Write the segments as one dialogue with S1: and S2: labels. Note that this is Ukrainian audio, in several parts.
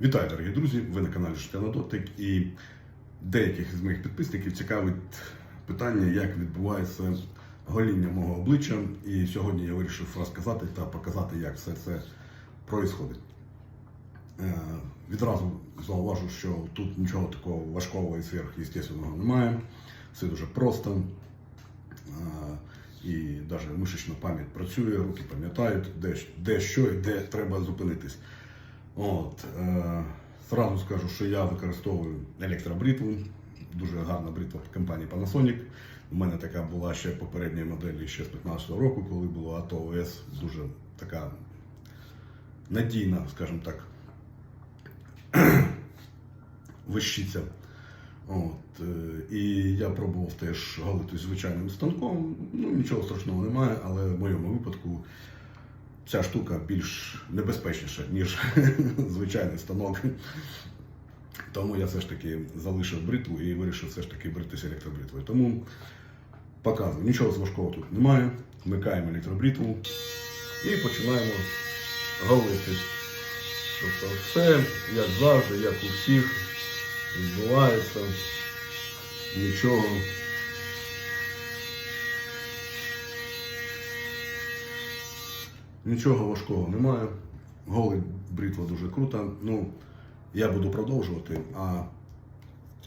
S1: Вітаю, дорогі друзі! Ви на каналі Життя дотик і деяких з моїх підписників цікавить питання, як відбувається гоління мого обличчя. І сьогодні я вирішив розказати та показати, як все це происходить. Е, Відразу зауважу, що тут нічого такого важкого і сверхъестественного немає. Все дуже просто. Е, І навіть мишечна пам'ять працює, руки пам'ятають, де, де що і де треба зупинитись. От, е, зразу скажу, що я використовую електробритву. Дуже гарна бритва компанії Panasonic. У мене така була ще попередньої моделі ще з 15-го року, коли було АТО ОС. Дуже така надійна, скажімо так, вищиця. От, е, і я пробував теж галитись звичайним станком. Ну, нічого страшного немає, але в моєму випадку ця штука більш небезпечніша, ніж звичайний станок. Тому я все ж таки залишив бритву і вирішив все ж таки бритися електробритвою. Тому показую, нічого важкого тут немає. Вмикаємо електробритву і починаємо галити. Тобто все, як завжди, як у всіх, відбувається. Нічого. Нічого важкого немає. Голий бритва дуже крута. Ну, я буду продовжувати. А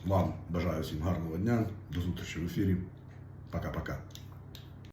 S1: вам бажаю всім гарного дня. До зустрічі в ефірі. Пока-пока.